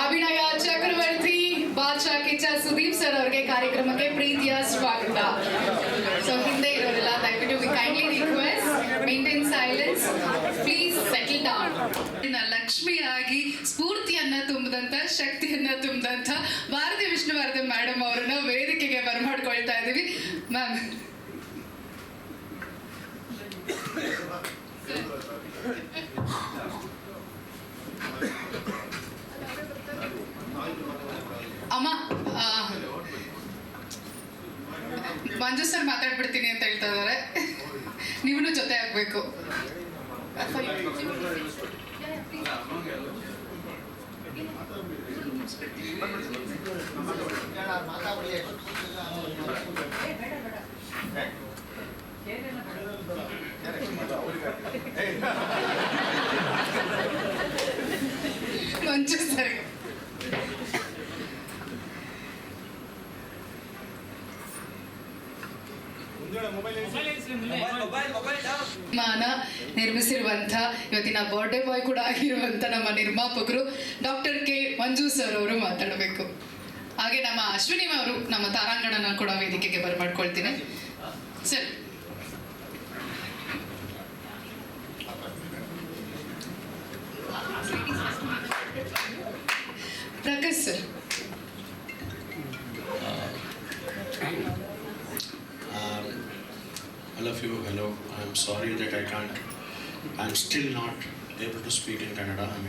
ಅಭಿನಯ ಚಕ್ರವರ್ತಿ ಬಾದಶಾ ಕಿಚ್ಚ ಸುದೀಪ್ ಸರ್ ಅವರಿಗೆ ಕಾರ್ಯಕ್ರಮಕ್ಕೆ ಪ್ರೀತಿಯ ಸ್ವಾಗತ. ಸೊ ಹಿಂದೆ ಇರೋದಿಲ್ಲ ದಯವಿಟ್ಟು we kindly request maintain silence please settle down ಲಕ್ಷ್ಮಿಯಾಗಿ ಸ್ಫೂರ್ತಿಯನ್ನ ತುಂಬಿದಂತ, ಶಕ್ತಿಯನ್ನ ತುಂಬಿದಂತ ಭಾರತಿ ವಿಷ್ಣುವರ್ಧನ್ ಮೇಡಮ್ ಅವರನ್ನ ವೇದಿಕೆಗೆ ಬರಮಾಡ್ಕೊಳ್ತಾ ಇದೀವಿ. ಮ್ಯಾಮ್ ಅಮ್ಮ ಮಂಜು ಸರ್ ಮಾತಾಡ್ಬಿಡ್ತೀನಿ ಅಂತ ಹೇಳ್ತಾ ಇದ್ದಾರೆ. ನೀವು ಜೊತೆ ಆಗ್ಬೇಕು ಸರ್ ಮಾನ ನಿರ್ಮಿಸಿರುವಂಥ ಇವತ್ತಿನ ಬರ್ಡೆ ಬಾಯ್ ಕೂಡ ಆಗಿರುವಂಥ ನಮ್ಮ ನಿರ್ಮಾಪಕರು ಡಾಕ್ಟರ್ ಕೆ ಮಂಜು ಸರ್ ಅವರು ಮಾತಾಡಬೇಕು. ಹಾಗೆ ನಮ್ಮ ಅಶ್ವಿನಿ ಅವರು ನಮ್ಮ ತಾರಾಂಗಣನ ಕೂಡ ವೇದಿಕೆಗೆ ಬರಮಾಡ್ಕೊಳ್ತೀನಿ. Sir. Prakash sir. All of you, hello. I'm sorry that I can't. I'm still not able to speak in Kannada. I'm